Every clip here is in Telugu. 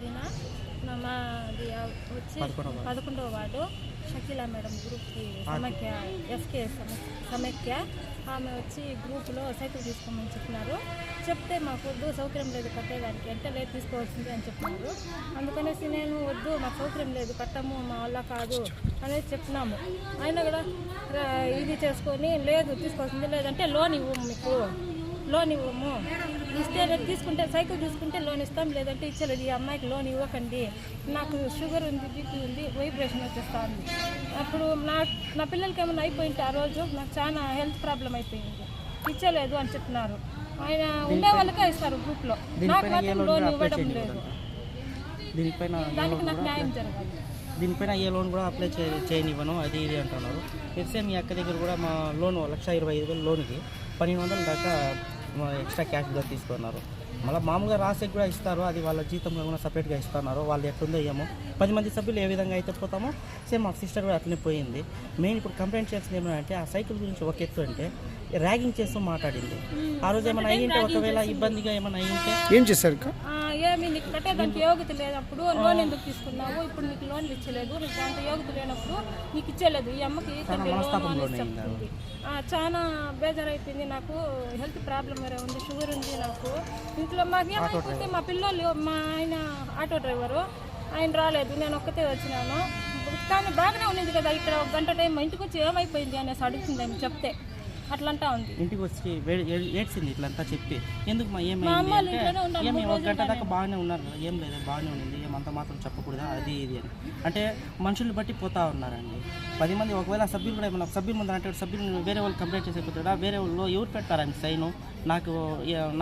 దీనా నా మాది వచ్చి పదకొండవ వార్డు. షకీలా మేడం గ్రూప్కి సమైక్య ఎస్కే సమ- సమైక్య. ఆమె వచ్చి గ్రూపులో సైకిల్ తీసుకోమని చెప్పినారు. చెప్తే మాకు వద్దు సౌకర్యం లేదు కట్టేదానికి అంటే లేదు తీసుకోవాల్సింది అని చెప్పినారు. అందుకనేసి నేను వద్దు మాకు సౌకర్యం లేదు కట్టము మా వల్ల కాదు అనేది చెప్పినాము. అయినా కూడా ఇది చేసుకొని లేదు తీసుకోవాల్సింది లేదంటే లోన్ ఇవ్వము మీకు. లోన్ ఇవ్వము. ఇస్తే తీసుకుంటే సైకిల్ తీసుకుంటే లోన్ ఇస్తాం లేదంటే ఇచ్చలేదు. ఈ అమ్మాయికి లోన్ ఇవ్వకండి. నాకు షుగర్ ఉంది బీపీ ఉంది వైబ్రేషన్ వచ్చేస్తా ఉంది అప్పుడు నా నా పిల్లలకి ఏమైనా అయిపోయింటే ఆ రోజు నాకు చాలా హెల్త్ ప్రాబ్లం అయిపోయింది. ఇచ్చలేదు అని చెప్పినారు. ఆయన ఉండే వాళ్ళకే ఇస్తారు గ్రూప్లో. నాకు మాత్రం లోన్ ఇవ్వడం లేదు. దీనిపైన దానికి నాకు న్యాయం జరగాలి. దీనిపైన ఏ లోన్ కూడా అప్లై చే చేయనివ్వను. అది ఇది అంటున్నారు. ఎక్సే మీ అక్క దగ్గర కూడా మా లోన్ లక్ష ఇరవై ఐదు వేలు లోన్కి పన్నెండు వందల దాకా ఎక్స్ట్రా క్యాష్ కూడా తీసుకున్నారు మళ్ళీ మామూలుగా రాసేకి కూడా ఇస్తారు అది వాళ్ళ జీతం కూడా సపరేట్గా ఇస్తున్నారు వాళ్ళు ఎట్లుందో ఏమో. పది మంది సభ్యులు ఏ విధంగా అయితే పోతామో సేమ్ మా సిస్టర్ కూడా అట్లనే పోయింది. మెయిన్ ఇప్పుడు కంప్లైంట్ చేయాల్సింది ఏమంటే ఆ సైకిల్ గురించి ఒక ఎత్తు అంటే ర్యాగింగ్ చేస్తూ మాట్లాడింది. ఆ రోజు ఏమైనా అయ్యింటే ఒకవేళ ఇబ్బందిగా ఏమైనా అయ్యింటే ఏం చేశారు ఏమి నీకు కట్టేదానికి యోగ్యత లేనప్పుడు లోన్ ఎందుకు తీసుకున్నావు? ఇప్పుడు నీకు లోన్ ఇచ్చలేదు నీకు యోగ్యత లేనప్పుడు నీకు ఇచ్చేలేదు ఈ అమ్మకి చాలా బేజారైపోయింది నాకు. హెల్త్ ప్రాబ్లం వేరే ఉంది షుగర్ ఉంది నాకు. ఇంట్లో మాకు ఏమైపోతే మా పిల్లలు మా ఆయన ఆటో డ్రైవరు ఆయన రాలేదు నేను ఒక్కతే వచ్చినాను. కానీ బాగానే ఉన్నది కదా ఇక్కడ ఒక గంట టైం ఇంటికి వచ్చి ఏమైపోయింది అనేసి అడుగుతుంది ఆమె చెప్తే. అట్లంటా ఉంది. ఇంటికి వచ్చి ఏడ్చింది ఇట్లంతా చెప్పి. ఎందుకు మా ఏమైంది అమ్మ ఇంట్లోనే ఉన్నారు, ఒక గంట దాకా బాగానే ఉన్నారు ఏం లేదు బాగానే ఉంది అంత మాత్రం చెప్పకూడదా? అది ఇది అని. అంటే మనుషులు బట్టి పోతా ఉన్నారండి. పది మంది ఒకవేళ సభ్యులు కూడా ఏమన్నా సభ్యులు ముందు అంటే సభ్యులు వేరే వాళ్ళు కంప్లైంట్ చేసేపోతాడా వేరే వాళ్ళు ఎవరు పెడతారని సైను? నాకు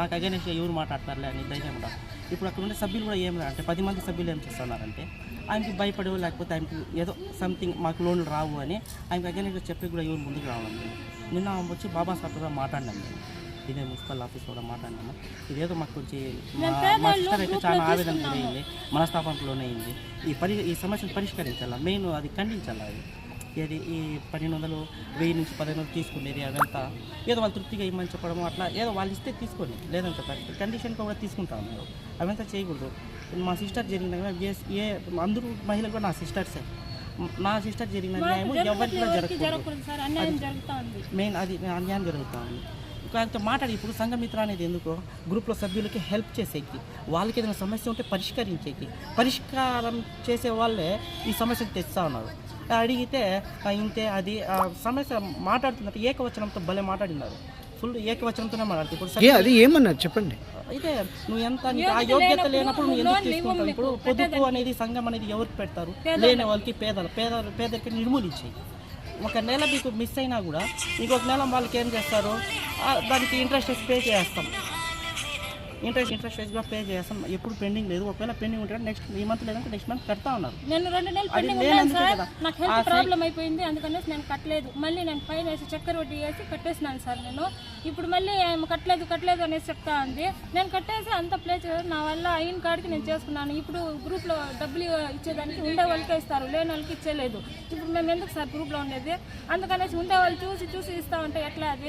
నాకు అగేనెస్ట్ ఎవరు మాట్లాడతారులే అని ధైర్యం కూడా. ఇప్పుడు అక్కడ ఉండే సభ్యులు కూడా ఏం అంటే పది మంది సభ్యులు ఏం చేస్తున్నారంటే ఆయనకి భయపడవు లేకపోతే ఆయనకి ఏదో సంథింగ్ మాకు లోన్లు రావు అని ఆయనకి అగేనెస్ట్ చెప్పి కూడా ఎవరు ముందుకు రావాలండి నిన్న ఆమె వచ్చి బాబా సార్ కూడా ఇదే మున్సిపల్ ఆఫీస్ కూడా మాట్లాడినాము ఇదేదో మాకు కొంచెం మా- సిస్టర్ అయితే చాలా ఆవేదన గురైంది మనస్తాపంకు లోనైంది ఈ పరి ఈ సమస్యను పరిష్కరించాలా? మెయిన్ అది ఖండించాలి అది? ఏది? ఈ పన్నెండు వందలు వెయ్యి నుంచి పదిహేను వందలు తీసుకునేది అదంతా? ఏదో వాళ్ళు తృప్తిగా ఇమ్మని చెప్పడము అట్లా ఏదో వాళ్ళు ఇస్తే తీసుకోండి. లేదని చెప్పారు కండిషన్ కూడా తీసుకుంటాం మేము. అవంతా చేయకూడదు. మా సిస్టర్ జరిగిన ఏ ఏ అందరూ మహిళలు కూడా నా సిస్టర్సే. నా సిస్టర్ జరిగిన న్యాయము ఎవరికి కూడా జరగకూడదు. ఉంది. మెయిన్ అది అన్యాయం జరుగుతూ ఉంది. కాకపోతే మాట్లాడి ఇప్పుడు సంఘమిత్ర అనేది ఎందుకు గ్రూప్లో సభ్యులకి హెల్ప్ చేసేకి వాళ్ళకి ఏదైనా సమస్య ఉంటే పరిష్కరించేకి. పరిష్కారం చేసే వాళ్ళే ఈ సమస్యను తెస్తా ఉన్నారు. అడిగితే "ఆ, ఇంతే అది ఆ సమస్య మాట్లాడుతున్నట్టు ఏకవచనంతో భలే మాట్లాడినారు. ఫుల్ ఏకవచనంతోనే మాట్లాడుతుంది ఇప్పుడు అది ఏమన్నారు? చెప్పండి. అయితే నువ్వు ఎంత ఆ యోగ్యత లేనప్పుడు నువ్వు ఎందుకు తీసుకుంటావు ఇప్పుడు పొదుపు అనేది సంఘం అనేది ఎవరికి పెడతారు? లేని వాళ్ళకి పేదలు పేద పేదరికి నిర్మూలించాయి ఒక నెల మీకు మిస్ అయినా కూడా ఇంకొక నెల వాళ్ళకి ఏం చేస్తారు? దానికి ఇంట్రెస్ట్ పే చేస్తాం. ఇంట్రెస్ట్ ఇంట్రెస్ట్ వేసి పే చేస్తాం. ఎప్పుడు పెండింగ్ లేదు. ఒకవేళ పెండింగ్ ఉంటే నెక్స్ట్ ఈ మంత్ లేదంటే నెక్స్ట్ మంత్ కడతా ఉన్నారు. నేను రెండు నెలలు పెండింగ్ ఉన్నాను సార్. నాకు హెల్త్ ప్రాబ్లం అయిపోయింది. అందుకనేసి నేను కట్టలేదు. మళ్ళీ నేను పైన వేసి చక్కెర వడ్డీ వేసి కట్టేసినాను సార్ నేను. ఇప్పుడు మళ్ళీ కట్టలేదు కట్టలేదు అనేసి చెప్తా ఉంది. నేను కట్టేసి అంత ప్లే నా వల్ల అయిన కాడికి నేను చేసుకున్నాను. ఇప్పుడు గ్రూప్లో డబ్బులు ఇచ్చేదానికి ఉండే వాళ్ళకే ఇస్తారు. లేని వాళ్ళకి ఇచ్చేలేదు ఇప్పుడు మేము ఎందుకు సార్ గ్రూప్లో ఉండేది? అందుకనేసి ఉండే వాళ్ళు చూసి చూసి ఇస్తా ఉంటే ఎట్లా? అది